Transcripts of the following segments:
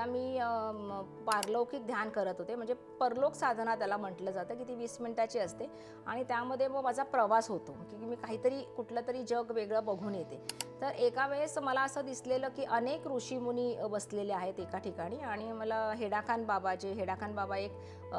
एकदा मी पारलौकिक ध्यान करत होते. म्हणजे परलोक साधना त्याला म्हटलं जातं की ती वीस मिनिटाची असते. आणि त्यामध्ये मग माझा प्रवास होतो. की मी काहीतरी कुठलं तरी जग वेगळं बघून येते. तर एका वेळेस मला असं दिसलेलं की अनेक ऋषीमुनी बसलेले आहेत एका ठिकाणी. आणि मला हेडाखान बाबा जे हेडाखान बाबा एक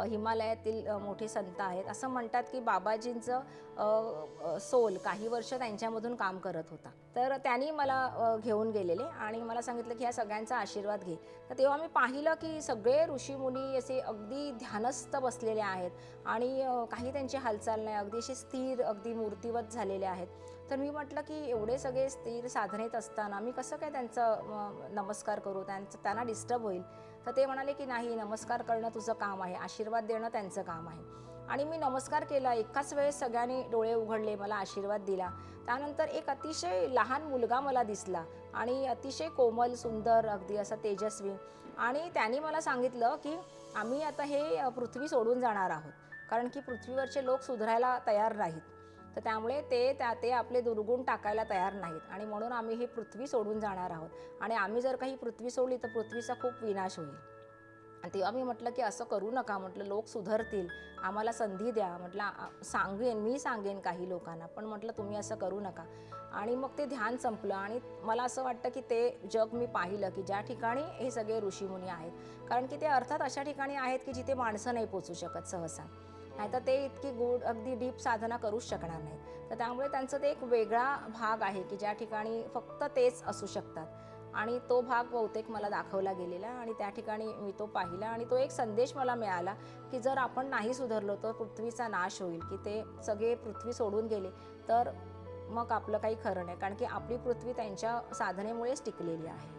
हिमालयातील मोठे संत आहेत. असं म्हणतात की बाबाजींचं सोल काही वर्ष त्यांच्यामधून काम करत होता. तर त्यांनी मला घेऊन गेलेले. आणि मला सांगितलं की ह्या सगळ्यांचा आशीर्वाद घे. तर तेव्हा मी पाहिलं की सगळे ऋषीमुनी असे अगदी ध्यानस्थ बसलेले आहेत आणि काही त्यांची हालचाल नाही अगदी असे स्थिर अगदी मूर्तिवत झालेले आहेत तर मी म्हटलं की एवढे सगळे स्थिर साधनेत असताना मी कसं काय त्यांचं नमस्कार करू? त्यांचं त्यांना डिस्टर्ब होईल? तर ते म्हणाले की नाही नमस्कार करणं तुझं काम आहे आशीर्वाद देणं त्यांचं काम आहे. आणि मी नमस्कार केला. एकाच वेळेस सगळ्यांनी डोळे उघडले मला आशीर्वाद दिला. त्यानंतर एक अतिशय लहान मुलगा मला दिसला आणि अतिशय कोमल सुंदर अगदी असा तेजस्वी. आणि त्यांनी मला सांगितलं की आम्ही आता हे पृथ्वी सोडून जाणार आहोत. कारण की पृथ्वीवरचे लोक सुधारायला तयार नाहीत. तर त्यामुळे ते त्या ते आपले दुर्गुण टाकायला तयार नाहीत. आणि म्हणून आम्ही ही पृथ्वी सोडून जाणार आहोत. आणि आम्ही जर काही पृथ्वी सोडली तर पृथ्वीचा खूप विनाश होईल. तेव्हा मी म्हटलं की असं करू नका म्हटलं लोक सुधरतील आम्हाला संधी द्या म्हटलं सांगेन मी सांगेन काही लोकांना पण म्हटलं तुम्ही असं करू नका. आणि मग ते ध्यान संपलं आणि मला असं वाटतं की ते जग मी पाहिलं की ज्या ठिकाणी हे सगळे ऋषीमुनी आहेत कारण की ते अर्थात अशा ठिकाणी आहेत की जिथे माणसं नाही पोचू शकत सहसा. नाहीतर ते इतकी गुड अगदी डीप साधना करूच शकणार नाही तर त्यामुळे त्यांचं ते एक वेगळा भाग आहे की ज्या ठिकाणी फक्त तेच असू शकतात. आणि तो भाग बहुतेक मला दाखवला गेलेला आणि त्या ठिकाणी मी तो पाहिला आणि तो एक संदेश मला मिळाला की जर आपण नाही सुधारलो तर पृथ्वीचा नाश होईल की ते सगळे पृथ्वी सोडून गेले तर मग आपलं काही खरं नाही कारण की आपली पृथ्वी त्यांच्या साधनेमुळेच टिकलेली आहे.